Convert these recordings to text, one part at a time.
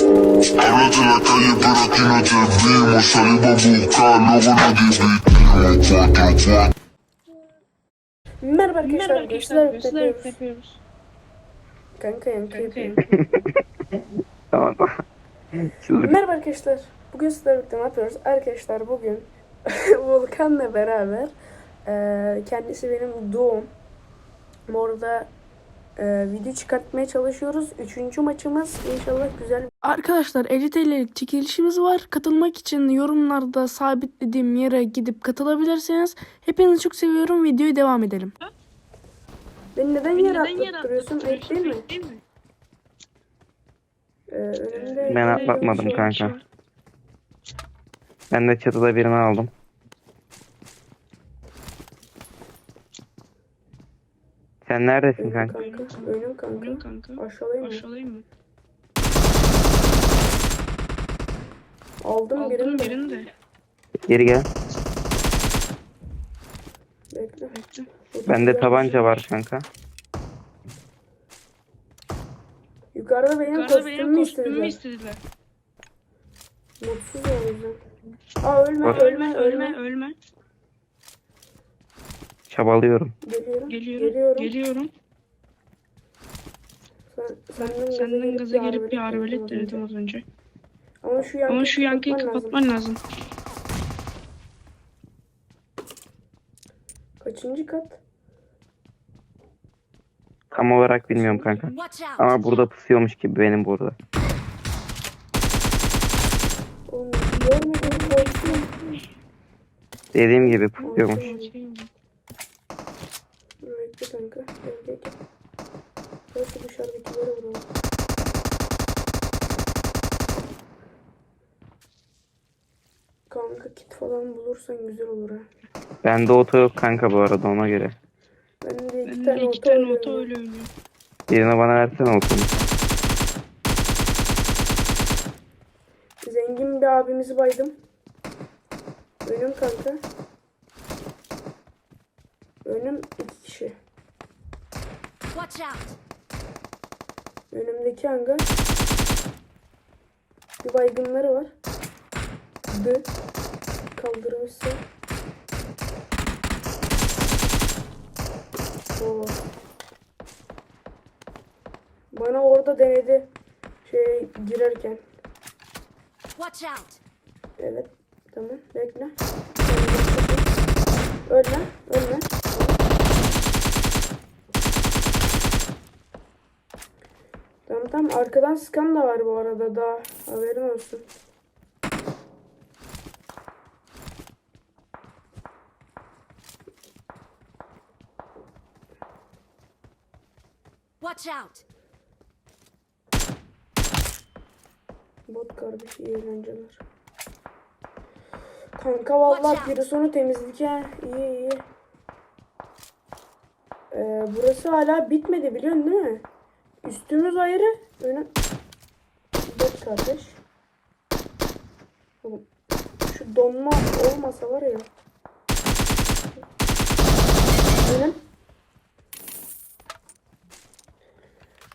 Háblate la calle, pero aquí no te vimos. Salimos a buscar, luego nos dividimos. Cuatro, cuatro. Merhaba arkadaşlar, Merhaba arkadaşlar, arkadaşlar yapıyoruz. Kanka yankı yapıyorum. Tamam. Merhaba arkadaşlar, bugün sizlerle birlikte ne yapıyoruz? Arkadaşlar bugün Volkan'la beraber eee, kendisi benim doğum. Orada eee, video çıkartmaya çalışıyoruz. Üçüncü maçımız inşallah güzel. Arkadaşlar 50 TL'lik çekilişimiz var. Katılmak için yorumlarda sabitlediğim yere gidip katılabilirsiniz. Hepinizi çok seviyorum. Videoyu devam edelim. Beni neden Beni yere atlattırıyorsun? Ayıp değil mi? atlattırıyorsun? Değil mi? Ee, önümde Ben atlatmadım şey- kanka. Ben de çatıda birini aldım. Sen neredesin Önüm kanka? kanka. Önüm kanka. Bugün kanka. Aşağıdayım mı? Aşağılayayım mı? Aldım birini. Aldım de. birini de. Geri gel. Bekle. Bekle. Bende tabanca var kanka. Yukarıda benim Yukarıda benim kostümümü kostümümü istediler. istediler. Mutsuz o yüzden. Aa ölme ölme Ölme, ölme. ölme. Çabalıyorum. Geliyorum. Geliyorum. Geliyorum. Geliyorum. Sen, senden, Senden gaza gelip bir arbelet denedim az önce. Ama şu yankıyı, Ama şu yankıyı kapatman lazım. Kaçıncı kat? Tam olarak bilmiyorum kanka. Ama burada pusuyormuş gibi benim burada. Oğlum. Dediğim gibi pusuyormuş. Kanka. Gel gel gel. Gel şu dışarıdakilere vuralım. Kanka kit falan bulursan güzel olur ha. Bende oto yok kanka bu arada ona göre. Ben de iki tane oto oto öyle oynuyor. Birini bana versene otonu. Zengin bir abimizi baydım. Önüm kanka. Önüm iki kişi. Watch out! Önümdeki hangar. Bir baygınları var. D. Kaldırmışsa. Oo. Bana orada denedi. Şey girerken. Watch out! Evet. Tamam. Bekle. Ölme. Ölme. Tamam tamam. Arkadan sıkan da var bu arada daha. Haberin olsun. Watch out! Bot kardeş iyi eğlenceler. Kanka vallahi biri sonu temizlik ha. İyi iyi. Ee, burası hala bitmedi biliyorsun değil mi? Üstümüz ayrı. Önü... Bot kardeş. Oğlum, Şu donma olmasa var ya. Önüm.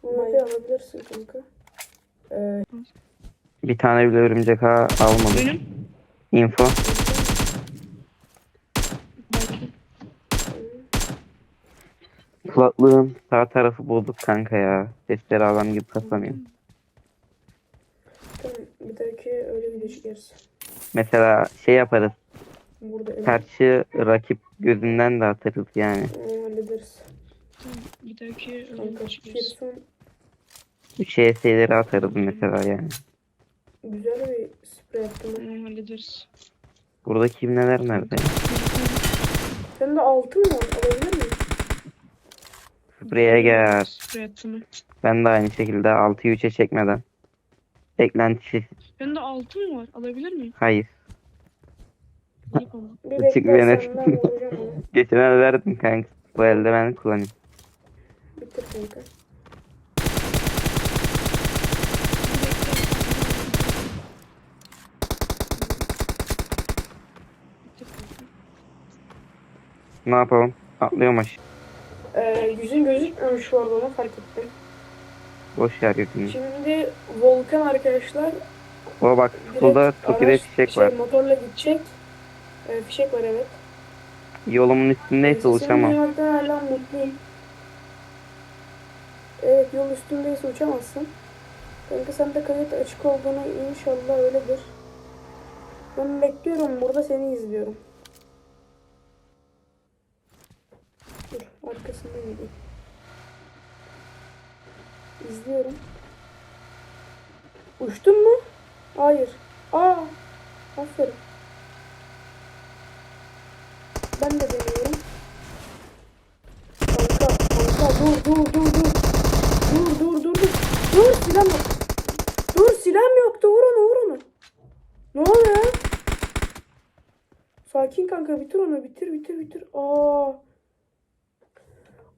Bunları alabilirsin kanka. Ee, Bir tane bile örümcek ağı almadım. Önüm. Info. Kulaklığın sağ tarafı bozuk kanka ya. Sesleri adam gibi kasamıyor. tamam bir dahaki öyle video çekeriz. Mesela şey yaparız. Burada evet. Karşı rakip gözünden de atarız yani. Onu hallederiz. Tamam, Bir dahaki öyle Kanka çıkıyoruz. Pearson CS'leri atarız mesela yani. güzel bir sprey yaptın. ha. Tamam hallederiz. Burada kim neler nerede? Sende altın var alabilir miyim? Spreye gel. Attım. Ben de aynı şekilde 6'yı 3'e çekmeden. Eklentisi. Bende altın var. Alabilir miyim? Hayır. Bir Açık vuracağım onu. Geçen el verdim kanka. Bu elde ben kullanayım. Bitir kanka. Ne yapalım? Atlıyorum aşağı. Ee, yüzün gözükmüyormuş bu arada onu fark ettim. Boş yer yakın. Şimdi Volkan arkadaşlar O bak solda Toki'de fişek şey, var. motorla gidecek. Ee, fişek var evet. Yolumun üstündeyse Sesini uçamam. duymaktan hala mutluyum. Evet yol üstündeyse uçamazsın. Kanka sen de kayıt açık olduğunu inşallah öyledir. Ben bekliyorum burada seni izliyorum. İzliyorum. Uçtun mu? Hayır. Aa. Aferin. Ben de deniyorum. Kanka, kanka dur dur dur dur. Dur dur dur dur. Dur silah yok. Dur silah yoktu. Vur onu vur onu. Ne oluyor? Sakin kanka bitir onu bitir bitir bitir. Aa.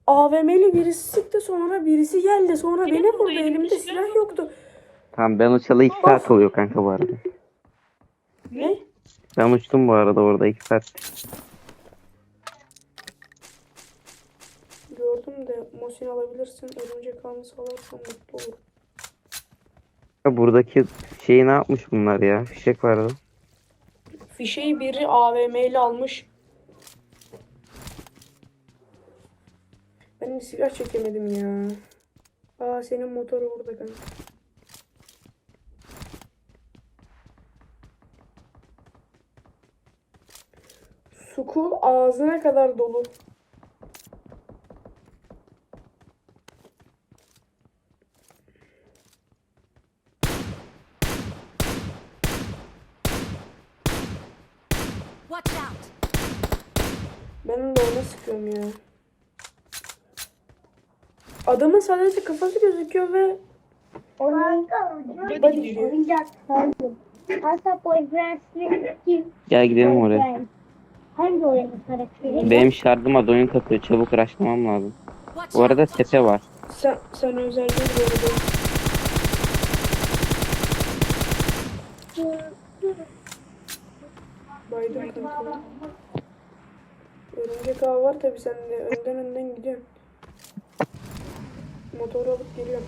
AVM'li birisi sıktı sonra birisi geldi sonra Benim beni burada elimde elimde silah silah yoktu. Tamam ben uçalı 2 saat oluyor kanka bu arada. Ne? Ben uçtum bu arada orada 2 saat. Gördüm de Mosin alabilirsin. Örümcek ağını salarsan mutlu olurum. Buradaki şeyi ne yapmış bunlar ya? Fişek vardı. Fişeyi biri AVM'li almış. De silah çekemedim ya. Aa senin motoru burada kanka. Sukul ağzına kadar dolu. Watch out! Ben de ona sıkıyorum ya. Adamın sadece kafası gözüküyor ve Hadi body gidiyor. gidiyor. Asa poi Gel gidelim oraya. Hangi oyunu karakteri? Benim şarjım az oyun katıyor. Çabuk uğraşmam lazım. Bu arada tepe var. Sen, sen özel arada. Baydım kanka. Örümcek ağı var tabi sende. Önden önden gidiyorsun. Motoru alıp geliyorum.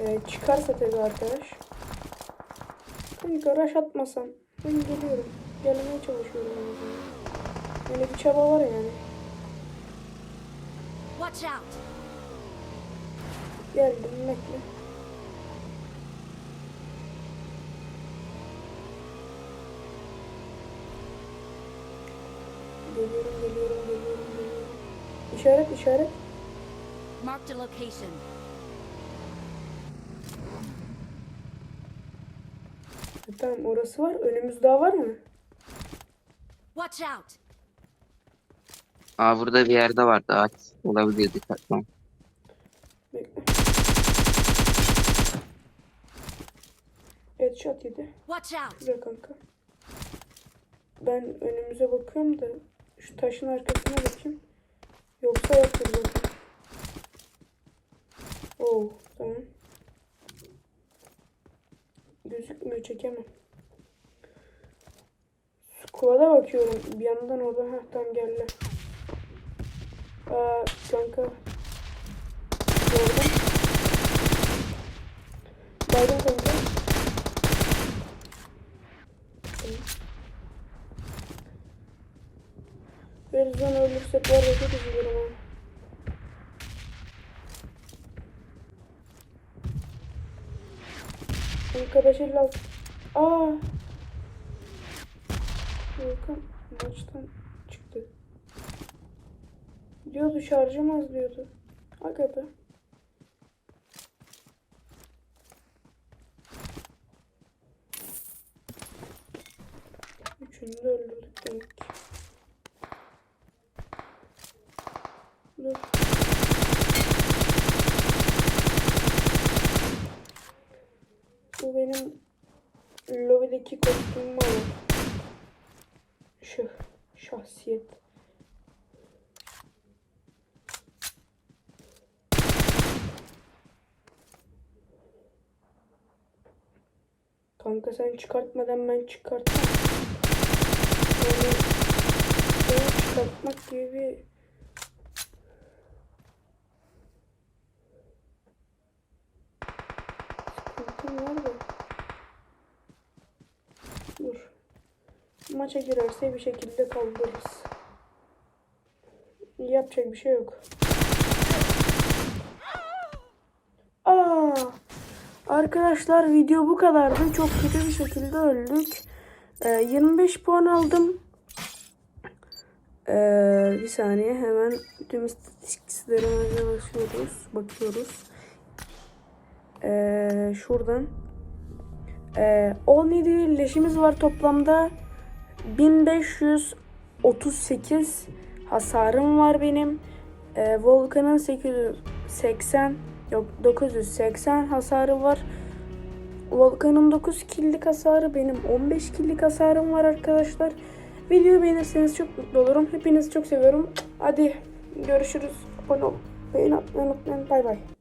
Ee, çıkarsa tabi arkadaş. Kanka rush atmasam. Ben geliyorum. Gelmeye çalışıyorum. Böyle bir çaba var yani. Watch out! Geldim bekle. Geliyorum, geliyorum, geliyorum, geliyorum. İşaret, işaret. Marked a location. Ha, Tamam orası var. Önümüz daha var mı? Watch out! Aa burada bir yerde vardı ağaç. Olabilir dikkatli ol. Headshot yedi. Watch out! Güzel kanka. Ben önümüze bakıyorum da şu taşın arkasına bakayım. Yoksa yoktur zaten. Oo tamam. Gözükmüyor çekemem. Squad'a bakıyorum. Bir yandan orada. Heh tam geldi. Aa kanka. Gördüm. Baydım kanka. Verizon ölürsek var ya çok üzülürüm ha. Arkadaş 56. Aa. Volkan maçtan çıktı. Diyordu şarjım az diyordu. Aga be. Üçünü de öldürdük demek ki. Dur. Bu benim lobideki kostümüm var. ya. Şu şahsiyet. Kanka sen çıkartmadan ben çıkartmam. Yani oyun çıkartmak gibi bir var da. Maça girerse bir şekilde kaldırırız. Yapacak bir şey yok. Aa! Arkadaşlar video bu kadardı. Çok kötü bir şekilde öldük. Ee, 25 puan aldım. Ee, bir saniye hemen tüm istatistiklerimize basıyoruz. Bakıyoruz. Ee, şuradan. Ee, 17 leşimiz var toplamda. 1538 hasarım var benim. Ee, Volkan'ın 880 yok 980 hasarı var. Volkan'ın 9 killik hasarı benim 15 killik hasarım var arkadaşlar. Videoyu beğenirseniz çok mutlu olurum. Hepinizi çok seviyorum. Hadi görüşürüz. Abone ol. Beğeni atmayı unutmayın. Bay bay.